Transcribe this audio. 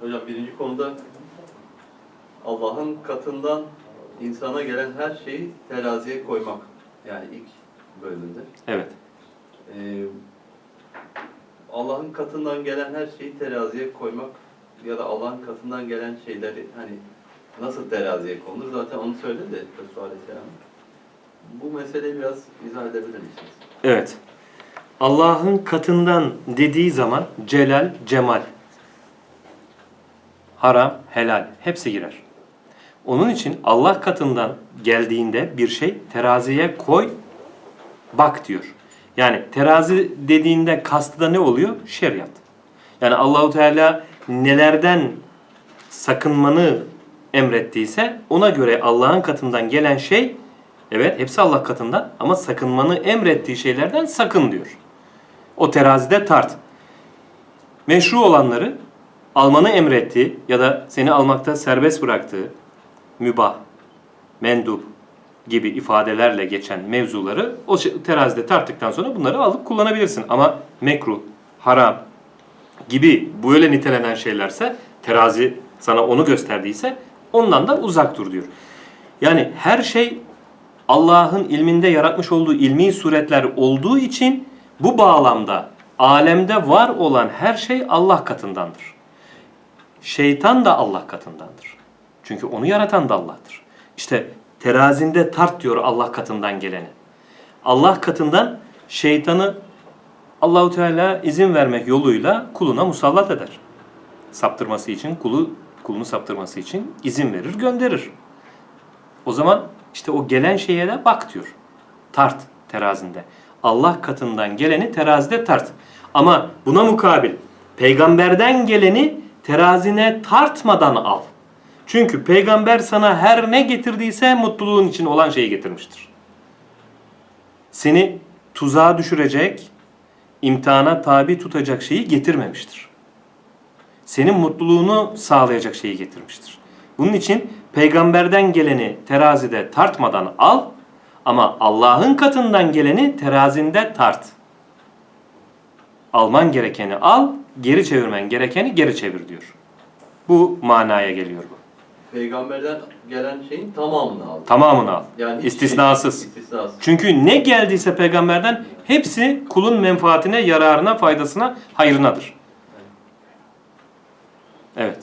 Hocam birinci konuda Allah'ın katından insana gelen her şeyi teraziye koymak. Yani ilk bölümünde. Evet. Ee, Allah'ın katından gelen her şeyi teraziye koymak ya da Allah'ın katından gelen şeyleri hani nasıl teraziye konulur zaten onu söyledi de Resulü Aleyhisselam. Bu meseleyi biraz izah edebilir misiniz? Evet. Allah'ın katından dediği zaman celal, cemal, haram, helal hepsi girer. Onun için Allah katından geldiğinde bir şey teraziye koy, bak diyor. Yani terazi dediğinde kastı da ne oluyor? Şeriat. Yani Allahu Teala nelerden sakınmanı emrettiyse ona göre Allah'ın katından gelen şey evet hepsi Allah katından ama sakınmanı emrettiği şeylerden sakın diyor. O terazide tart. Meşru olanları almanı emrettiği ya da seni almakta serbest bıraktığı mübah, mendup gibi ifadelerle geçen mevzuları o şey- terazide tarttıktan sonra bunları alıp kullanabilirsin. Ama mekruh, haram gibi böyle nitelenen şeylerse terazi sana onu gösterdiyse ondan da uzak dur diyor. Yani her şey Allah'ın ilminde yaratmış olduğu ilmi suretler olduğu için bu bağlamda alemde var olan her şey Allah katındandır. Şeytan da Allah katındandır. Çünkü onu yaratan da Allah'tır. İşte terazinde tart diyor Allah katından geleni. Allah katından şeytanı Allahu Teala izin vermek yoluyla kuluna musallat eder. Saptırması için kulu kulunu saptırması için izin verir, gönderir. O zaman işte o gelen şeye de bak diyor. Tart terazinde. Allah katından geleni terazide tart. Ama buna mukabil peygamberden geleni terazine tartmadan al. Çünkü peygamber sana her ne getirdiyse mutluluğun için olan şeyi getirmiştir. Seni tuzağa düşürecek, imtihana tabi tutacak şeyi getirmemiştir. Senin mutluluğunu sağlayacak şeyi getirmiştir. Bunun için peygamberden geleni terazide tartmadan al ama Allah'ın katından geleni terazinde tart. Alman gerekeni al, geri çevirmen gerekeni geri çevir diyor. Bu manaya geliyor bu. Peygamberden gelen şeyin tamamını aldı. Tamamını al. Yani hiç İstisnasız. Şey, istisnasız. Çünkü ne geldiyse peygamberden hepsi kulun menfaatine, yararına, faydasına, hayrınadır. Evet.